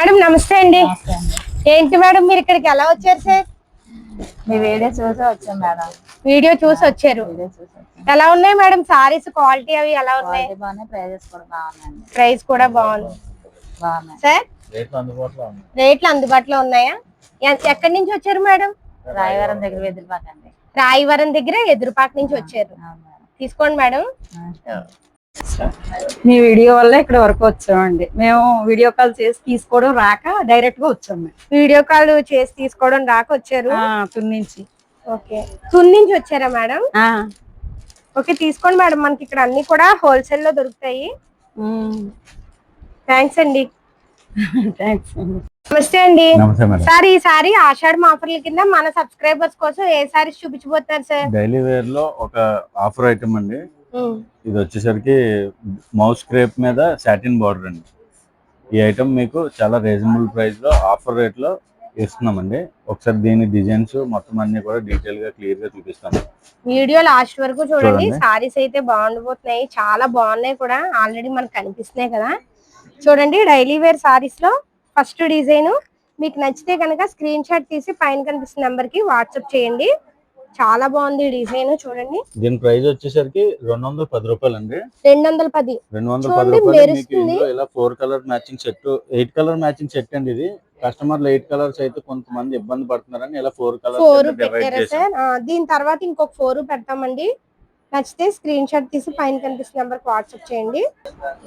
Madam నమస్తే అండి. ఏంటి మేడం మీరు ఇక్కడికి ఎలా వచ్చారు సార్? మీ వీడియో చూసి వచ్చాం మేడం. వీడియో చూసి వచ్చారు. ఎలా ఉన్నాయి మేడం సారీస్ క్వాలిటీ అవి ఎలా ఉన్నాయి? ప్రైస్ కూడా బాగుంది. సార్? రేట్లు అందుబాటులో ఉన్నాయా. ఎ- ఎక్కడి నుంచి వచ్చారు మేడం? రాయవరం దగ్గర వెదిలిపాకండి రాయవరం దగ్గర ఎదురుపాక నుంచి వచ్చారు. తీసుకోండి మేడం. మీ వీడియో వల్ల ఇక్కడ వరకు వచ్చామండి. మేము వీడియో కాల్ చేసి తీసుకోవడం రాక డైరెక్ట్గా వచ్చాం మేము. వీడియో కాల్ చేసి తీసుకోవడం రాక వచ్చారు? ఆ, తుని నుంచి. ఓకే. తున్ నుంచి వచ్చారా మేడం? ఆ, ఓకే తీసుకోండి మేడం. మనకి ఇక్కడ అన్ని కూడా హోల్సేల్లో దొరుకుతాయి. థ్యాంక్స్ అండి. థాంక్స్ అండి. నమస్తే అండి. సార్ ఈ సారి ఆషాఢం ఆఫర్ల కింద మన సబ్స్క్రైబర్స్ కోసం ఏ సారీస్ చూపించబోతున్నారు సార్? డైలీ వేర్లో ఒక ఆఫర్ ఐటమ్ అండి. ఇది వచ్చేసరికి మౌస్ క్రేప్ మీద సాటిన్ బార్డర్ అండి. ఈ ఐటమ్ మీకు చాలా రీజనబుల్ ప్రైస్లో ఆఫర్ రేట్లో ఇస్తున్నామండి. ఒకసారి దీని డిజైన్స్ మొత్తం అన్ని కూడా డీటెయిల్గా క్లియర్గా చూపిస్తాము వీడియో లాస్ట్ వరకు చూడండి. చూడండి. సారీస్ అయితే బాగుండిపోతున్నాయి. చాలా బాగున్నాయి కూడా. ఆల్రెడీ మనకు కనిపిస్తున్నాయి కదా. చూడండి డైలీ వేర్ సారీస్లో ఫస్ట్ డిజైన్. మీకు నచ్చితే కనుక స్క్రీన్ షాట్ తీసి పైన కనిపిస్తున్న నెంబర్కి వాట్సాప్ చేయండి. చాలా బాగుంది డిజైన్ చూడండి. దీని ప్రైస్ వచ్చేసరికి రెండు వందల పది రూపాయలు అండి రెండు వందల పది రెండు వందల పది రూపాయలు ఇలా four colour matching set eight colour matching set అండి ఇది. కస్టమర్లు ఎయిట్ కలర్స్ అయితే కొంతమంది ఇబ్బంది పడుతున్నారని ఇలా ఫోర్ ఫోర్ కలర్స్ డివైడ్ పెట్టారా సార్? దీని తర్వాత ఇంకొక ఫోర్ పెడతామండి. నచ్చితే స్క్రీన్ షాట్ తీసి పైన కనిపిస్తున్న నెంబర్ వాట్సాప్ చేయండి.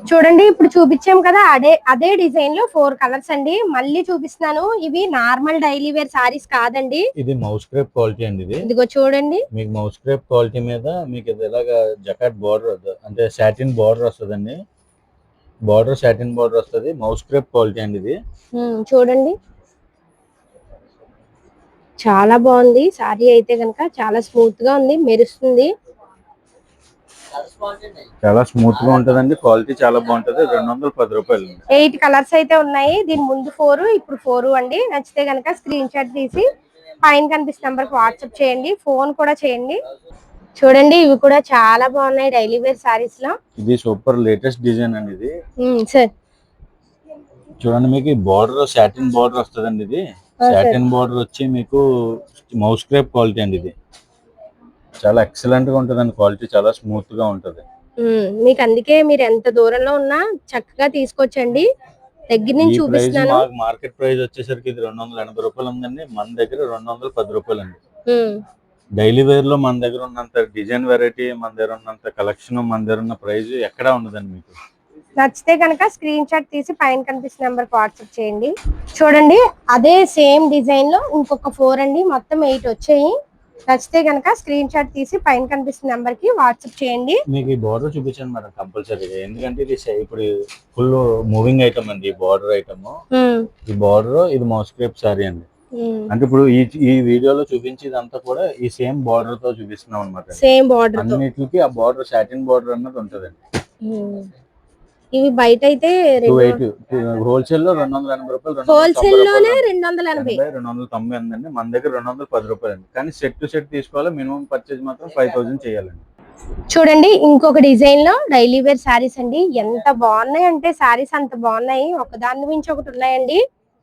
చూడండి ఇప్పుడు చూపించాం కదా అదే అదే డిజైన్లో ఫోర్ కలర్స్ అండి. మళ్ళీ చూపిస్తున్నాను. ఇవి నార్మల్ డైలీ వేర్ సారీస్ కాదండి. ఇది మౌస్ క్రేప్ క్వాలిటీ అండి ఇది. ఇదిగో చూడండి. మీకు మౌస్ క్రేప్ క్వాలిటీ మీద మీకు ఇది ఇలాగా జకాట్ బార్డర్ అంటే సాటిన్ బార్డర్ వస్తుందండి. బార్డర్ సాటిన్ బార్డర్ వస్తుంది. మౌస్ క్రేప్ క్వాలిటీ అండి ఇది. చూడండి. చాలా బాగుంది. సారీ అయితే కనుక చాలా స్మూత్గా ఉంది మెరుస్తుంది. చాలా స్మూత్గా ఉంటదండి. క్వాలిటీ చాలా బాగుంటది. రెండు వందల పది రూపాయలు ఎయిట్ కలర్స్ అయితే ఉన్నాయి. దీని ముందు ఫోర్ ఇప్పుడు ఫోర్ అండి. నచ్చితే కనుక స్క్రీన్ షాట్ తీసి పైన కనిపిస్తున్న నెంబర్కి వాట్సాప్ చేయండి. ఫోన్ కూడా చేయండి. చూడండి ఇవి కూడా చాలా బాగున్నాయి డైలీ వేర్ సారీస్లో. ఇది సూపర్ లేటెస్ట్ డిజైన్ అండి ఇది. సార్ చూడండి మీకు బార్డర్ సాటిన్ బార్డర్ వస్తుందండి ఇది. sir. సాటిన్ బార్డర్ వచ్చి మీకు మౌస్ క్రేప్ క్వాలిటీ అండి ఇది. చాలా ఎక్సలెంట్గా ఉంటదండి. క్వాలిటీ చాలా స్మూత్గా ఉంటది. మీకు అందుకే మీరు ఎంత దూరంలో ఉన్నా చక్కగా తీసుకొచ్చండి. దగ్గర నుంచి చూపిస్తున్నాను. మార్కెట్ ప్రైస్ వచ్చేసరికి ఇది రెండు వందల ఎనభై రూపాయలు ఉందండి. మన దగ్గర రెండు వందల పది రూపాయలు అండి డైలీ వేర్లో మన దగ్గర ఉన్నంత డిజైన్ వెరైటీ మన దగ్గర ఉన్నంత కలెక్షన్ మన దగ్గర ఉన్న ప్రైస్ ఎక్కడా ఉండదండి మీకు. నచ్చితే కనుక స్క్రీన్ షాట్ తీసి పైన కనిపిస్తున్న నెంబర్ వాట్సాప్ చేయండి. చూడండి అదే సేమ్ డిజైన్లో ఇంకొక ఫోర్ అండి. మొత్తం ఎయిట్ వచ్చాయి. నచ్చితే కనుక స్క్రీన్ షాట్ తీసి పైన కనిపిస్తున్న నెంబర్కి వాట్సాప్ చేయండి. మీకు ఈ బార్డర్ చూపించండి మేడం కంపల్సరీగా ఎందుకంటే ఇది ఇప్పుడు ఫుల్ మూవింగ్ ఐటమ్ అండి ఈ బార్డర్ ఐటమ్ ఈ బార్డర్ ఇది మౌస్క్రేప్ సారీ అండి. అంటే ఇప్పుడు ఈ ఈ వీడియోలో చూపించేదంతా కూడా ఈ సేమ్ బార్డర్తో చూపిస్తున్నాం అనమాట సేమ్ బార్డర్ అన్నిటికి ఆ బార్డర్ సాటిన్ బార్డర్ అన్నది ఉంటదండి. ఇవి బయట అయితే హోల్సేల్లో రెండు వందల ఎనభై రూపాయలు హోల్సేల్లోనే రెండు వందల ఎనభై ఎనభై, రెండు వందల తొంభై ఉందండి మన దగ్గర రెండు వందల పది రూపాయలు అండి. కానీ సెట్ టు సెట్ తీసుకోవాలి మినిమం పర్చేజ్ మాత్రం ఫైవ్ థౌసండ్ చేయాలండి. చూడండి ఇంకొక డిజైన్లో డైలీ వేర్ శారీస్ అండి. ఎంత బాగున్నాయి అంటే శారీస్ అంత బాగున్నాయి. ఒకదాని మించి ఒకటి ఉన్నాయండి.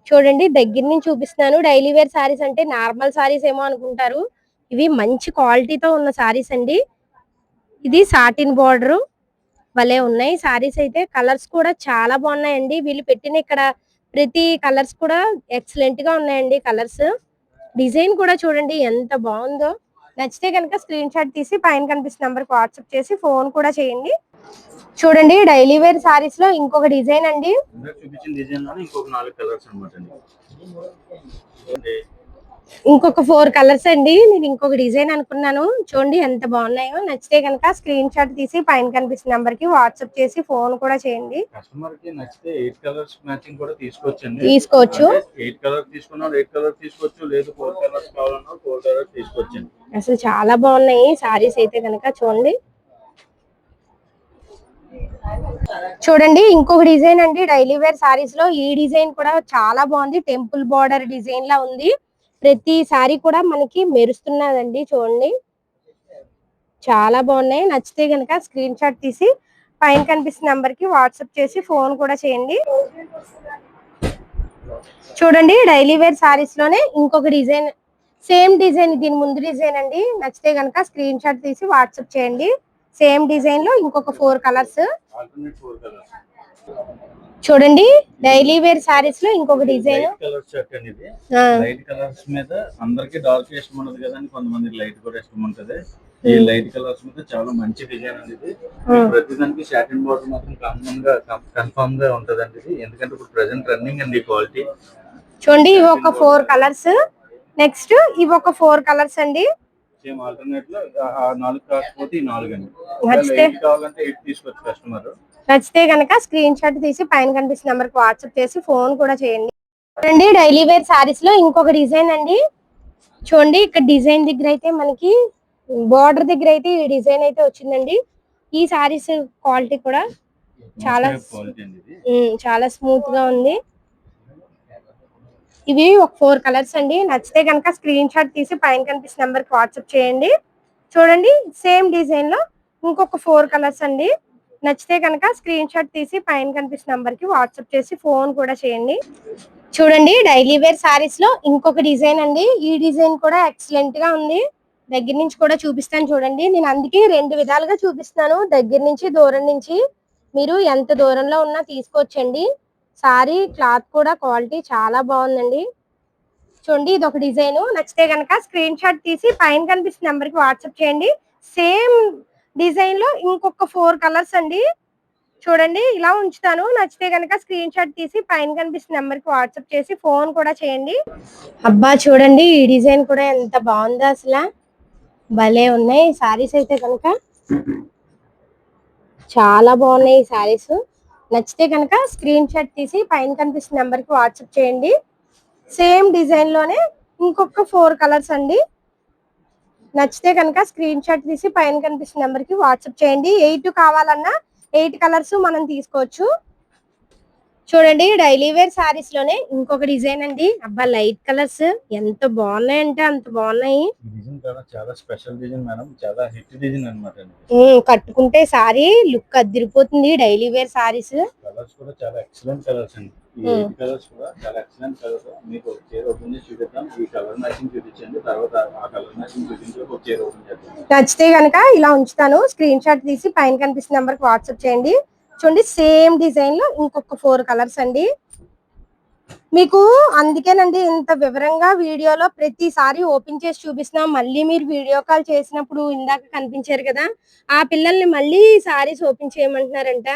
చూడండి దగ్గర నుంచి చూపిస్తున్నాను. డైలీ వేర్ శారీస్ అంటే నార్మల్ శారీస్ ఏమో అనుకుంటారు. ఇవి మంచి క్వాలిటీతో ఉన్న శారీస్ అండి. ఇది సాటిన్ బార్డర్. భలే ఉన్నాయి. సారీస్ అయితే కలర్స్ కూడా చాలా బాగున్నాయండి. వీళ్ళు పెట్టిన ఇక్కడ ప్రతి కలర్స్ కూడా ఎక్సలెంట్గా ఉన్నాయండి కలర్స్. డిజైన్ కూడా చూడండి ఎంత బాగుందో. నచ్చితే కనుక స్క్రీన్ షాట్ తీసి పైన కనిపిస్తున్న నంబర్కి వాట్సాప్ చేసి ఫోన్ కూడా చేయండి. చూడండి డైలీ వేర్ సారీస్లో ఇంకొక డిజైన్ అండి. ఇంకొక ఫోర్ కలర్స్ అండి. నేను ఇంకొక డిజైన్ అనుకున్నాను. చూడండి ఎంత బాగున్నాయో. నచ్చితే కనుక స్క్రీన్ షాట్ తీసి పైన కనిపిస్తున్న నంబర్కి వాట్సాప్ చేసి ఫోన్ కూడా చేయండి. కస్టమర్కి నచ్చితే ఎయిట్ కలర్స్ మ్యాచింగ్ కూడా తీసుకోవచ్చండి. తీసుకోవచ్చు. ఎయిట్ కలర్ తీసుకున్నాడు ఎయిట్ కలర్ తీసుకోవచ్చు లేదు ఫోర్ కలర్స్ కావాలన్నా ఫోర్ కలర్స్ తీసుకోవచ్చండి. అసలు చాలా బాగున్నాయి సారీస్ అయితే కనుక చూడండి. చూడండి ఇంకొక డిజైన్ అండి డైలీ వేర్ సారీస్లో ఈ డిజైన్ కూడా చాలా బాగుంది. టెంపుల్ బార్డర్ డిజైన్ లా ఉంది. ప్రతి సారీ కూడా మనకి మెరుస్తున్నదండి చూడండి. చాలా బాగున్నాయి. నచ్చితే కనుక స్క్రీన్ షాట్ తీసి పైన కనిపిస్తున్న నంబర్కి వాట్సాప్ చేసి ఫోన్ కూడా చేయండి. చూడండి డైలీ వేర్ సారీస్లోనే ఇంకొక డిజైన్ సేమ్ డిజైన్ దీని ముందు డిజైన్ అండి. నచ్చితే కనుక స్క్రీన్ షాట్ తీసి వాట్సాప్ చేయండి. సేమ్ డిజైన్లో ఇంకొక ఫోర్ కలర్స్. చూడండి డైలీ వేర్ సారీస్లో ఇంకొక డిజైన్ కలర్ షర్ట్ అండి ఇది లైట్ కలర్స్ మీద అందరికి డార్క్ ఇష్టం ఉండదు కదండి కొంతమంది లైట్ కూడా ఇష్టం ఉంటది. ఈ లైట్ కలర్స్ మీద చాలా మంచి డిజైన్ అండి ఇది ప్రతి దానికి సాటిన్ బార్డర్ మాత్రం కామన్గా కన్ఫర్మ్గా ఉంటదండి ఇది. ఎందుకంటే ఇప్పుడు ప్రెసెంట్ రన్నింగ్ అండి క్వాలిటీ చూడండి ఇవి ఒక ఫోర్ కలర్స్ నెక్స్ట్ ఇవి ఒక ఫోర్ కలర్స్ అండి. సేమ్ ఆల్టర్నేట్లో నాలుగు కాకపోతే నాలుగు అండి కావాలంటే ఎయిట్ తీసుకోవచ్చు కస్టమర్ నచ్చితే కనుక స్క్రీన్ షాట్ తీసి పైన కనిపిస్తున్న నెంబర్కి వాట్సాప్ చేసి ఫోన్ కూడా చేయండి. చూడండి డైలీ వేర్ సారీస్లో ఇంకొక డిజైన్ అండి. చూడండి ఇక్కడ డిజైన్ దగ్గర అయితే మనకి బార్డర్ దగ్గర అయితే ఈ డిజైన్ అయితే వచ్చిందండి. ఈ సారీస్ క్వాలిటీ కూడా చాలా- చాలా స్మూత్గా ఉంది. ఇవి ఒక ఫోర్ కలర్స్ అండి. నచ్చితే కనుక స్క్రీన్ షాట్ తీసి పైన కనిపిస్తున్న నెంబర్కి వాట్సాప్ చేయండి. చూడండి సేమ్ డిజైన్లో ఇంకొక ఫోర్ కలర్స్ అండి. నచ్చితే కనుక స్క్రీన్ షాట్ తీసి పైన కనిపిస్తున్న నంబర్కి వాట్సాప్ చేసి ఫోన్ కూడా చేయండి. చూడండి డైలీ వేర్ సారీస్లో ఇంకొక డిజైన్ అండి. ఈ డిజైన్ కూడా ఎక్సలెంట్గా ఉంది. దగ్గర నుంచి కూడా చూపిస్తాను చూడండి. నేను అందుకే రెండు విధాలుగా చూపిస్తాను దగ్గర నుంచి దూరం నుంచి. మీరు ఎంత దూరంలో ఉన్నా తీసుకోవచ్చండి. సారీ క్లాత్ కూడా క్వాలిటీ చాలా బాగుందండి. చూడండి ఇది ఒక డిజైన్ నచ్చితే కనుక స్క్రీన్ షాట్ తీసి పైన కనిపిస్తున్న నెంబర్కి వాట్సాప్ చేయండి. సేమ్ డిజైన్లో ఇంకొక ఫోర్ కలర్స్ అండి. చూడండి ఇలా ఉంచుతాను. నచ్చితే కనుక స్క్రీన్ షాట్ తీసి పైన కనిపిస్తున్న నెంబర్కి వాట్సాప్ చేసి ఫోన్ కూడా చేయండి. అబ్బా చూడండి ఈ డిజైన్ కూడా ఎంత బాగుందో అసలు. భలే ఉన్నాయి. సారీస్ అయితే కనుక చాలా బాగున్నాయి ఈ సారీస్. నచ్చితే కనుక స్క్రీన్ షాట్ తీసి పైన కనిపిస్తున్న నెంబర్కి వాట్సాప్ చేయండి. సేమ్ డిజైన్లోనే ఇంకొక ఫోర్ కలర్స్ అండి. నచ్చితే కనుక స్క్రీన్ షాట్ తీసి పైన కనిపిస్తున్న నెంబర్కి వాట్సాప్ చేయండి. ఎయిట్ కావాలన్నా ఎయిట్ కలర్స్ మనం తీసుకోవచ్చు. చూడండి డైలీ వేర్ సారీస్లోనే ఇంకొక డిజైన్ అండి. అబ్బా లైట్ కలర్స్. ఎంత బాగున్నాయి అంటే అంత బాగున్నాయి. ఈ డిజైన్ కూడా చాలా స్పెషల్ డిజైన్ మేడం. చాలా హిట్ డిజైన్ అనమాట అండి ఉమ్, కట్టుకుంటే సారీ లుక్ అదిరిపోతుంది. Daily wear saris. కలర్స్ కూడా చాలా ఎక్సలెంట్ కలర్స్ అండి. ఈ Hmm. ఎయిట్ కలర్స్ కూడా చాలా ఎక్సలెంట్ కలర్స్ మీకు ఒక చీర ఓపెన్ చేసి చూపిద్దాం. ఈ కలర్ మ్యాచింగ్ చూపించండి. తర్వాత ఆ కలర్ మ్యాచింగ్ చూపించి ఒక చీర ఓపెన్ చేద్దాం. నచ్చితే కనుక ఇలా ఉంచుతాను. స్క్రీన్ షాట్ తీసి పైన కనిపిస్తున్న నెంబర్కి వాట్సాప్ చేయండి. చూడండి సేమ్ డిజైన్లో ఇంకొక ఫోర్ కలర్స్ అండి. మీకు అందుకేనండి ఇంత వివరంగా వీడియోలో ప్రతిసారి ఓపెన్ చేసి చూపిస్తున్నాం. మళ్ళీ మీరు వీడియో కాల్ చేసినప్పుడు ఇందాక కనిపించారు కదా ఆ పిల్లల్ని మళ్ళీ సారీస్ ఓపెన్ చేయమంటున్నారంట.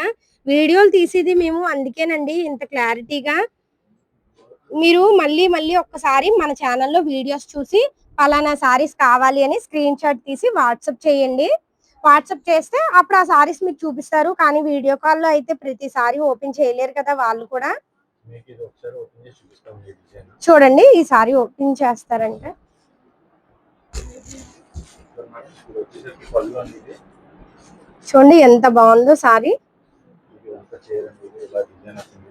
వీడియోలు తీసేది మేము అందుకేనండి ఇంత క్లారిటీగా. మీరు మళ్ళీ మళ్ళీ ఒక్కసారి మన ఛానల్లో వీడియోస్ చూసి పలానా సారీస్ కావాలి అని స్క్రీన్ షాట్ తీసి వాట్సప్ చేయండి. వాట్సప్ చేస్తే అప్పుడు ఆ సారీస్ మీకు చూపిస్తారు. కానీ వీడియో కాల్లో అయితే ప్రతిసారి ఓపెన్ చేయలేరు కదా వాళ్ళు కూడా. చూడండి ఈ సారీ ఓపెన్ చేస్తారంట. చూడండి ఎంత బాగుందో సారీ. డిజైన్ వస్తుంది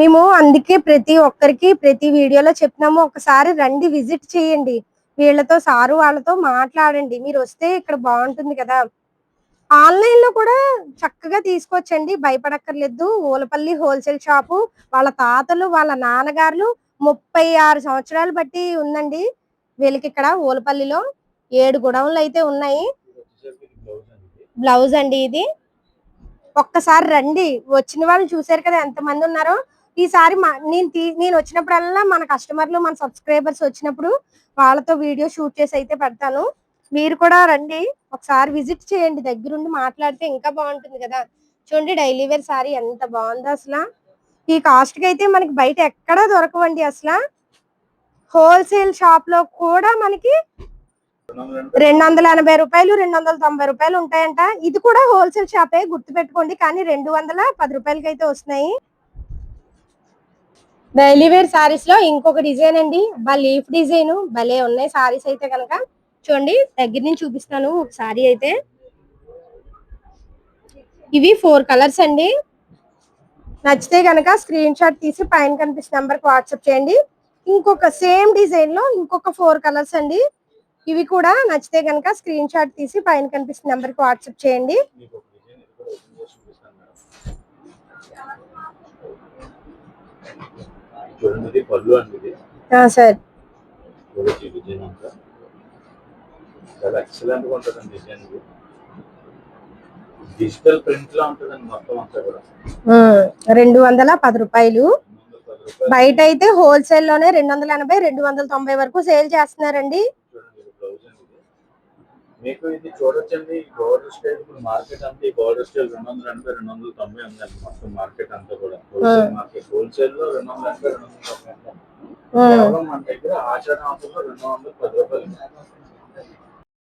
మేము అందుకే ప్రతి ఒక్కరికి ప్రతి వీడియోలో చెప్తున్నాము ఒకసారి రండి విజిట్ చేయండి. వీళ్ళతో సారు వాళ్ళతో మాట్లాడండి. మీరు వస్తే ఇక్కడ బాగుంటుంది కదా. ఆన్లైన్లో కూడా చక్కగా తీసుకోవచ్చండి. భయపడక్కర్లేదు. ఊలపల్లి హోల్సేల్ షాపు వాళ్ళ తాతలు వాళ్ళ నాన్నగారులు ముప్పై ఆరు సంవత్సరాలు బట్టి ఉందండి. వీళ్ళకి ఇక్కడ ఊలపల్లిలో ఏడు గుడౌన్లు అయితే ఉన్నాయి. బ్లౌజ్ అండి ఇది. ఒక్కసారి రండి. వచ్చిన వాళ్ళు చూసారు కదా ఎంతమంది ఉన్నారో. ఈసారి మా- నేను తీ- నేను వచ్చినప్పుడల్లా మన కస్టమర్లు మన సబ్స్క్రైబర్స్ వచ్చినప్పుడు వాళ్ళతో వీడియో షూట్ చేసి అయితే పెడతాను. మీరు కూడా రండి. ఒకసారి విజిట్ చేయండి. దగ్గరుండి మాట్లాడితే ఇంకా బాగుంటుంది కదా. చూడండి డైలీ వేర్ సారీ ఎంత బాగుందో అసలు. ఈ కాస్ట్కి అయితే మనకి బయట ఎక్కడా దొరకవండి అసలు. హోల్సేల్ షాప్లో కూడా మనకి రెండు వందల ఎనభై రూపాయలు రెండు వందల తొంభై రూపాయలు ఉంటాయంట. ఇది కూడా హోల్సేల్ షాపే గుర్తు పెట్టుకోండి కానీ రెండు వందల పది రూపాయలకి అయితే వస్తున్నాయి. డైలీ వేర్ సారీస్లో ఇంకొక డిజైన్ అండి. బా లీఫ్ డిజైన్. భలే ఉన్నాయి సారీస్ అయితే కనుక చూడండి దగ్గర నుంచి చూపిస్తాను ఒక సారీ అయితే. ఇవి ఫోర్ కలర్స్ అండి. నచ్చితే కనుక స్క్రీన్ షాట్ తీసి పైన కనిపిస్తున్న నెంబర్కి వాట్సాప్ చేయండి. ఇంకొక సేమ్ డిజైన్లో ఇంకొక ఫోర్ కలర్స్ అండి. ఇవి కూడా నచ్చితే కనుక స్క్రీన్ షాట్ తీసి పైన కనిపిస్తున్న నెంబర్కి వాట్సాప్ చేయండి. సార్. డిజిటల్ ప్రింట్ లా ఉంటుందండి మొత్తం అంతా కూడా. ఉమ్, రెండు వందల పది రూపాయలు. రెండు వందల పది రూపాయలు. బయట అయితే హోల్సేల్లోనే రెండు వందల ఎనభై రెండు వందల తొంభై వరకు సేల్ చేస్తున్నారండి చూడండి ఇది బ్లౌజ్ అండి ఇది మీకు ఇది చూడొచ్చండి. బోర్డర్ స్టైల్ ఇప్పుడు మార్కెట్ అంతా ఈ బోర్డర్ స్టైల్ రెండు వందల ఎనభై రెండు వందల తొంభై ఉందండి మొత్తం మార్కెట్ అంతా కూడా. హోల్సేల్ మార్కెట్ హోల్సేల్లో రెండు వందల ఎనభై రెండు వందల తొంభై ఉంది. మన దగ్గర ఆషాఢ ఆఫర్లో రెండు వందల పది రూపాయలు